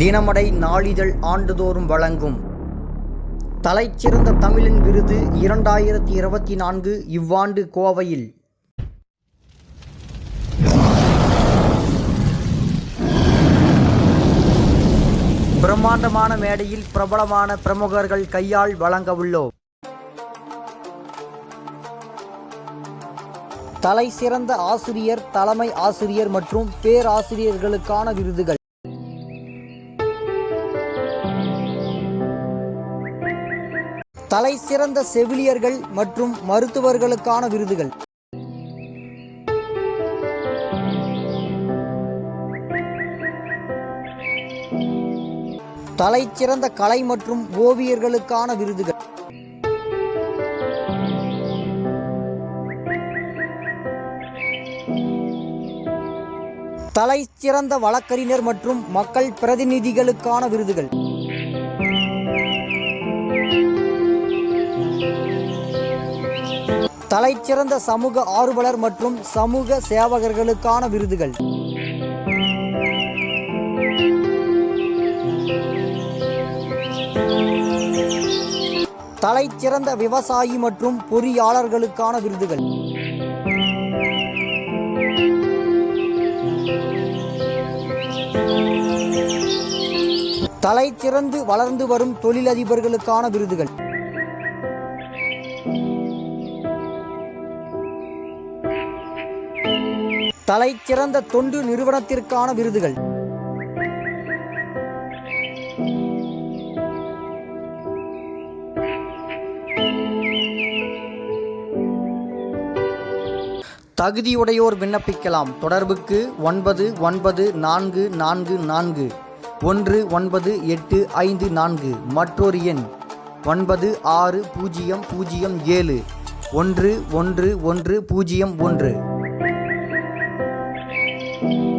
தினமடை நாளிதழ் ஆண்டுதோறும் வழங்கும். தலைச்சிறந்த தமிழின் விருது இரண்டாயிரத்தி இருபத்தி நான்கு இவ்வாண்டு கோவையில். பிரம்மாண்டமான மேடையில் பிரபலமான பிரமுகர்கள் கையால் வழங்க உள்ளோம். தலை சிறந்த ஆசிரியர் தலைமை ஆசிரியர் மற்றும் பேராசிரியர்களுக்கான விருதுகள். தலை சிறந்த செவிலியர்கள் மற்றும் மருத்துவர்களுக்கான விருதுகள். தலைச்சிறந்த கலை மற்றும் ஓவியர்களுக்கான விருதுகள். தலைச்சிறந்த வழக்கறிஞர் மற்றும் மக்கள் பிரதிநிதிகளுக்கான விருதுகள். தலைச்சிறந்த சமூக ஆர்வலர் மற்றும் சமூக சேவகர்களுக்கான விருதுகள். தலைச்சிறந்த விவசாயி மற்றும் பொறியாளர்களுக்கான விருதுகள். தலைச்சிறந்து வளர்ந்து வரும் தொழிலதிபர்களுக்கான விருதுகள். தலைச்சிறந்த தொண்டு நிறுவனத்திற்கான விருதுகள். தகுதியுடையோர் விண்ணப்பிக்கலாம். தொடர்புக்கு ஒன்பது ஒன்பது நான்கு நான்கு நான்கு. ஒன்று ஒன்பது எட்டு ஐந்து நான்கு. மற்றொரு எண் ஒன்பது ஆறு பூஜ்ஜியம் பூஜ்ஜியம் ஏழு. ஒன்று ஒன்று ஒன்று பூஜ்ஜியம் ஒன்று. Thank you.